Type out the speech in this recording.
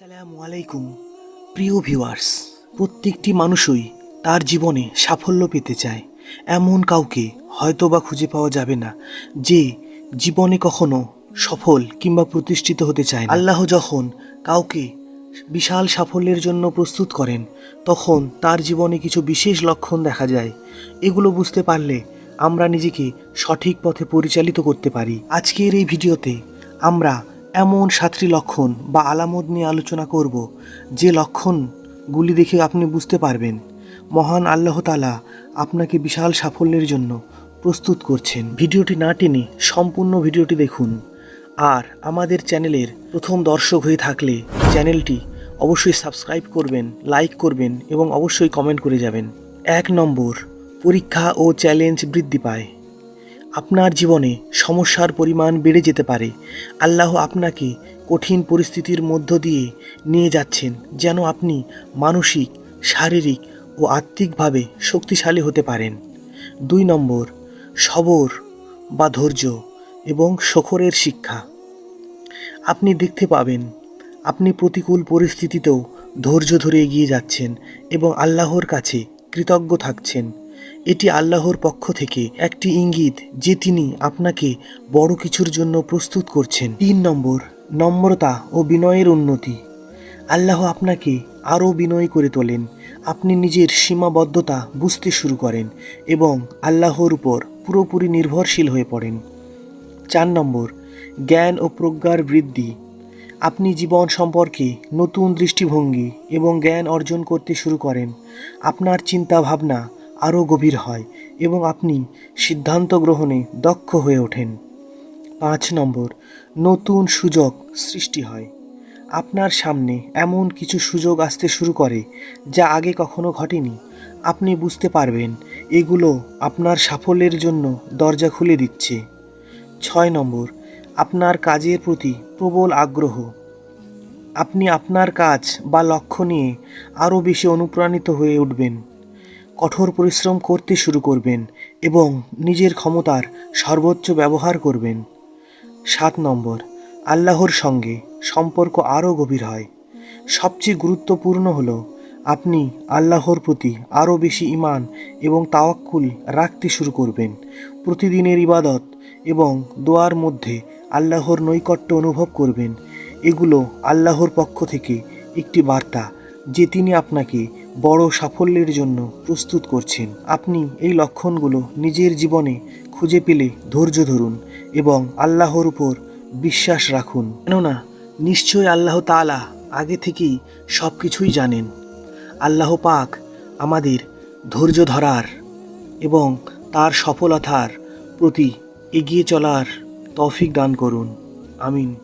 আসসালামু আলাইকুম। প্রিয় ভিউয়ার্স, প্রত্যেকটি মানুষই তার জীবনে সাফল্য পেতে চায়। এমন কাউকে হয়তো বা খুঁজে পাওয়া যাবে না, যে জীবনে কখনো সফল কিংবা প্রতিষ্ঠিত হতে চায়। আল্লাহ যখন কাউকে বিশাল সাফল্যের জন্য প্রস্তুত করেন, তখন তার জীবনে কিছু বিশেষ লক্ষণ দেখা যায়। এগুলো বুঝতে পারলে আমরা নিজেকে সঠিক পথে পরিচালিত করতে পারি। আজকের এই ভিডিওতে আমরা এমন সাতটি লক্ষণ বা আলামত নিয়ে আলোচনা করব, যে লক্ষণগুলি দেখে আপনি বুঝতে পারবেন। মহান আল্লাহ তালা আপনাকে বিশাল সাফল্যের জন্য প্রস্তুত করছেন। ভিডিওটি না টেনে সম্পূর্ণ ভিডিওটি দেখুন। আর আমাদের চ্যানেলের প্রথম দর্শক হয়ে থাকলে চ্যানেলটি অবশ্যই সাবস্ক্রাইব করবেন, লাইক করবেন এবং অবশ্যই কমেন্ট করে যাবেন। এক নম্বর, পরীক্ষা ও চ্যালেঞ্জ বৃদ্ধি পায়। আপনার জীবনে সমস্যার পরিমাণ বেড়ে যেতে পারে। আল্লাহ আপনাকে কঠিন পরিস্থিতির মধ্য দিয়ে নিয়ে যাচ্ছেন যেন আপনি মানসিক, শারীরিক ও আত্মিকভাবে শক্তিশালী হতে পারেন। দুই নম্বর, সবর বা ধৈর্য এবং শখরের শিক্ষা। আপনি দেখতে পাবেন, আপনি প্রতিকূল পরিস্থিতিতেও ধৈর্য ধরে এগিয়ে যাচ্ছেন এবং আল্লাহর কাছে কৃতজ্ঞ থাকছেন। এটি আল্লাহর পক্ষ থেকে একটি ইঙ্গিত যে তিনি আপনাকে বড় কিছুর জন্য প্রস্তুত করছেন। তিন নম্বর, নম্রতা ও বিনয়ের উন্নতি। আল্লাহ আপনাকে আরও বিনয়ী করে তোলেন। আপনি নিজের সীমাবদ্ধতা বুঝতে শুরু করেন এবং আল্লাহর উপর পুরোপুরি নির্ভরশীল হয়ে পড়েন। চার নম্বর, জ্ঞান ও প্রজ্ঞার বৃদ্ধি। আপনি জীবন সম্পর্কে নতুন দৃষ্টিভঙ্গি এবং জ্ঞান অর্জন করতে শুরু করেন। আপনার চিন্তা ভাবনা আরও গভীর হয় এবং আপনি সিদ্ধান্ত গ্রহণে দক্ষ হয়ে ওঠেন। পাঁচ নম্বর, নতুন সুযোগ সৃষ্টি হয়। আপনার সামনে এমন কিছু সুযোগ আসতে শুরু করে যা আগে কখনো ঘটেনি। আপনি বুঝতে পারবেন, এগুলো আপনার সাফল্যের জন্য দরজা খুলে দিচ্ছে। ছয় নম্বর, আপনার কাজের প্রতি প্রবল আগ্রহ। আপনি আপনার কাজ বা লক্ষ্য নিয়ে আরও বেশি অনুপ্রাণিত হয়ে উঠবেন। কঠোর পরিশ্রম করতে শুরু করবেন এবং নিজের ক্ষমতার সর্বোচ্চ ব্যবহার করবেন। সাত নম্বর, আল্লাহর সঙ্গে সম্পর্ক আরও গভীর হয়। সবচেয়ে গুরুত্বপূর্ণ হল, আপনি আল্লাহর প্রতি আরও বেশি ইমান এবং তাওয়াক্কুল রাখতে শুরু করবেন। প্রতিদিনের ইবাদত এবং দোয়ার মধ্যে আল্লাহর নৈকট্য অনুভব করবেন। এগুলো আল্লাহর পক্ষ থেকে একটি বার্তা যে তিনি আপনাকে বড় সাফল্যের জন্য প্রস্তুত করছেন। আপনি এই লক্ষণগুলো নিজের জীবনে খুঁজে পেলে ধৈর্য ধরুন এবং আল্লাহর উপর বিশ্বাস রাখুন। কেননা, নিশ্চয় আল্লাহ তাআলা আগে থেকেই সব কিছুই জানেন। আল্লাহ পাক আমাদের ধৈর্য ধরার এবং তার সফলতার প্রতি এগিয়ে চলার তৌফিক দান করুন। আমিন।